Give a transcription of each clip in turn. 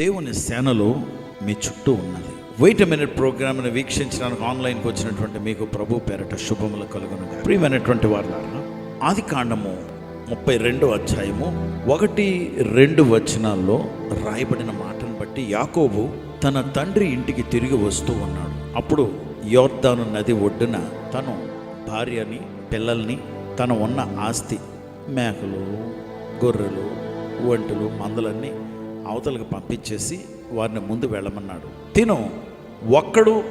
దేవుని సేనలో మీ చుట్టూ ఉన్నది. వెయిట్ మినిట్ ప్రోగ్రామ్ని వీక్షించడానికి ఆన్లైన్కి వచ్చినటువంటి మీకు ప్రభు పేరట శుభములు కలుగునుగా ప్రియమైనటువంటి వారులారా ఆది కాండము ముప్పై రెండో అధ్యాయము ఒకటి రెండు వచనాల్లో రాయబడిన మాటను బట్టి యాకోబు తన తండ్రి ఇంటికి తిరిగి వస్తూ ఉన్నాడు. అప్పుడు యోర్దాను నది ఒడ్డున తను భార్యని పిల్లల్ని తన ఉన్న ఆస్తి మేకలు గొర్రెలు ఒంటెలు మందలన్నీ అవతలకు పంపించేసి వారిని ముందు వెళ్ళమన్నాడు. తిను ఒక్కడు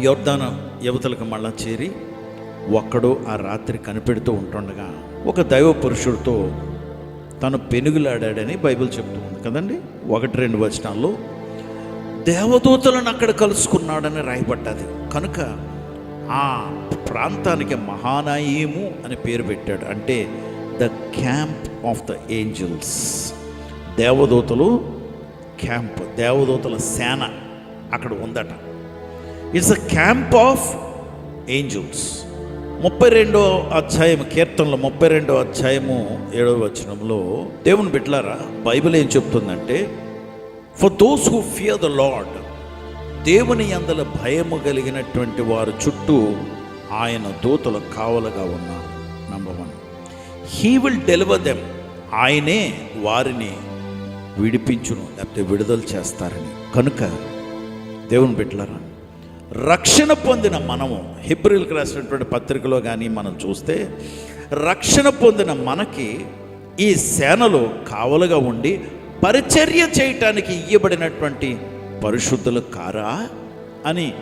యోర్ధాన యువతలకు మళ్ళా చేరి ఒక్కడు ఆ రాత్రి కనిపెడుతూ ఉంటుండగా ఒక దైవ పురుషుడితో తను పెనుగులాడాడని బైబిల్ చెప్తుంది కదండి? ఒకటి రెండు వచనాల్లో దేవదూతలను అక్కడ కలుసుకున్నాడని రాయబడ్డది. కనుక ఆ ప్రాంతానికి మహానాయము అని పేరు పెట్టాడు. అంటే the camp of the angels. దేవదూతలు క్యాంప్ దేవదూతల సేన అక్కడ ఉందట. It's a camp of angels ముప్పై రెండో అధ్యాయం కీర్తనలో ముప్పై రెండో అధ్యాయము ఏడవ వచనంలో దేవుని బిడ్డలారా బైబిల్ ఏం చెప్తుందంటే for those who fear the lord దేవుని అందల భయము కలిగినటువంటి వారు చుట్టూ ఆయన దూతలు కావలుగా ఉన్నారు. Number one he will deliver them ఆయనే వారిని విడిపించును లేకపోతే విడుదల చేస్తారని. కనుక దేవుని బిడ్డలరా రక్షణ పొందిన మనము హిబ్రిల్కి రాసినటువంటి పత్రికలో కానీ మనం చూస్తే రక్షణ పొందిన మనకి ఈ సేనలో కావలుగా ఉండి పరిచర్య చేయటానికి ఇయ్యబడినటువంటి పరిశుద్ధులు కారా అని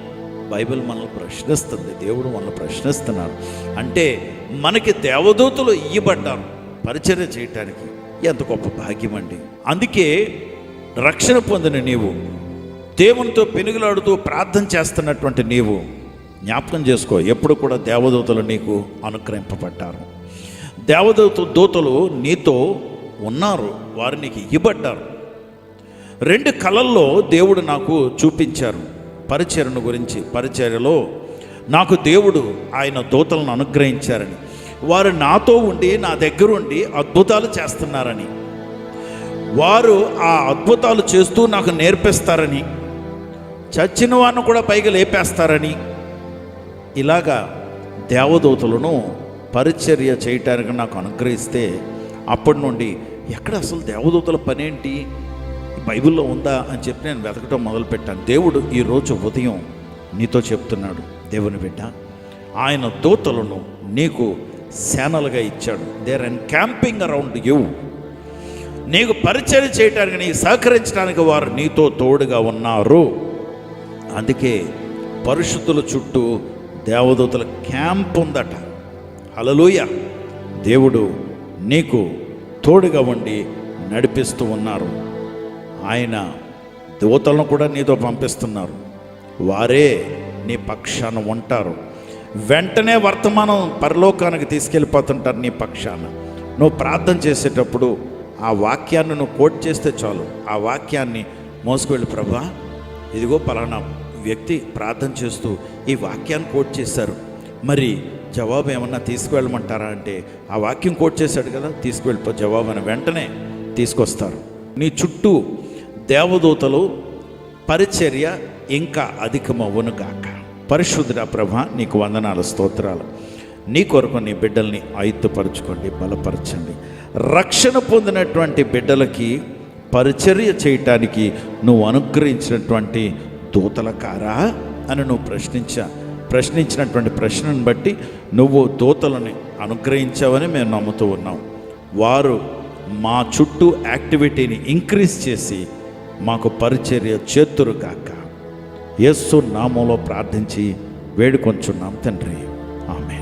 బైబిల్ మనల్ని ప్రశ్నిస్తుంది దేవుడు మనల్ని ప్రశ్నిస్తున్నారు అంటే మనకి దేవదూతలు ఇయ్యబడ్డారు పరిచర్య చేయటానికి. ఎంత గొప్ప భాగ్యం అండి. అందుకే రక్షణ పొందిన నీవు దేవునితో పెనుగులాడుతూ ప్రార్థన చేస్తున్నటువంటి నీవు జ్ఞాపకం చేసుకో ఎప్పుడు కూడా దేవదూతలు నీకు అనుగ్రహింపబడ్డారు. దేవదూత దూతలు నీతో ఉన్నారు వారు నీకు ఇవ్వబడ్డారు. రెండు కళల్లో దేవుడు నాకు చూపించారు పరిచరణ గురించి పరిచర్యలో నాకు దేవుడు ఆయన దూతలను అనుగ్రహించారని. వారు నాతో ఉండి నా దగ్గర ఉండి అద్భుతాలు చేస్తున్నారని. వారు ఆ అద్భుతాలు చేస్తూ నాకు నేర్పిస్తారని. చచ్చిన వారిని కూడా పైకి లేపేస్తారని. ఇలాగా దేవదూతలను పరిచర్య చేయటానికి నాకు అనుగ్రహిస్తే అప్పటి నుండి ఎక్కడ అసలు దేవదూతల పనేంటి? బైబిల్లో ఉందా అని చెప్పి నేను వెతకటం మొదలుపెట్టాను. దేవుడు ఈరోజు ఉదయం నీతో చెప్తున్నాడు. దేవుని బిడ్డ ఆయన దూతలను నీకు సేనలుగా ఇచ్చాడు. There and camping around you నీకు పరిచయం చేయటానికి నీకు సహకరించడానికి వారు నీతో తోడుగా ఉన్నారు. అందుకే పరిశుద్ధుల చుట్టూ దేవదూతల క్యాంప్ ఉందట. హలలుయ దేవుడు నీకు తోడుగా ఉండి నడిపిస్తూ ఉన్నారు. ఆయన దూతలను కూడా నీతో పంపిస్తున్నారు. వారే నీ పక్షాన ఉంటారు. వెంటనే వర్తమానం పరలోకానికి తీసుకెళ్ళిపోతుంటారు నీ పక్షాన. నువ్వు ప్రార్థన చేసేటప్పుడు ఆ వాక్యాన్ని నువ్వు కోట్ చేస్తే చాలు. ఆ వాక్యాన్ని మోసుకువెళ్ళి ప్రభా ఇదిగో పలానా వ్యక్తి ప్రార్థన చేస్తూ ఈ వాక్యాన్ని కోట్ చేశారు. మరి జవాబు ఏమన్నా తీసుకువెళ్ళమంటారా అంటే ఆ వాక్యం కోట్ చేశాడు కదా తీసుకువెళ్ళిపో జవాబు అని వెంటనే తీసుకొస్తారు. నీ చుట్టూ దేవదూతలు పరిచర్య ఇంకా అధికమవునుగాక పరిశుద్ధ ప్రభ నీకు వందనాలు స్తోత్రాలు. నీ కొరకు నీ బిడ్డల్ని ఆయుత్తపరచుకోండి బలపరచండి. రక్షణ పొందినటువంటి బిడ్డలకి పరిచర్య చేయటానికి నువ్వు అనుగ్రహించినటువంటి దూతల కారా అని నువ్వు ప్రశ్నించా. ప్రశ్నించినటువంటి ప్రశ్నను బట్టి నువ్వు దూతలని అనుగ్రహించావని మేము నమ్ముతూ ఉన్నాం. వారు మా చుట్టూ యాక్టివిటీని ఇంక్రీజ్ చేసి మాకు పరిచర్య చేతురు కాక యేసు నామంలో ప్రార్థించి వేడుకొంచున్నాం తండ్రి.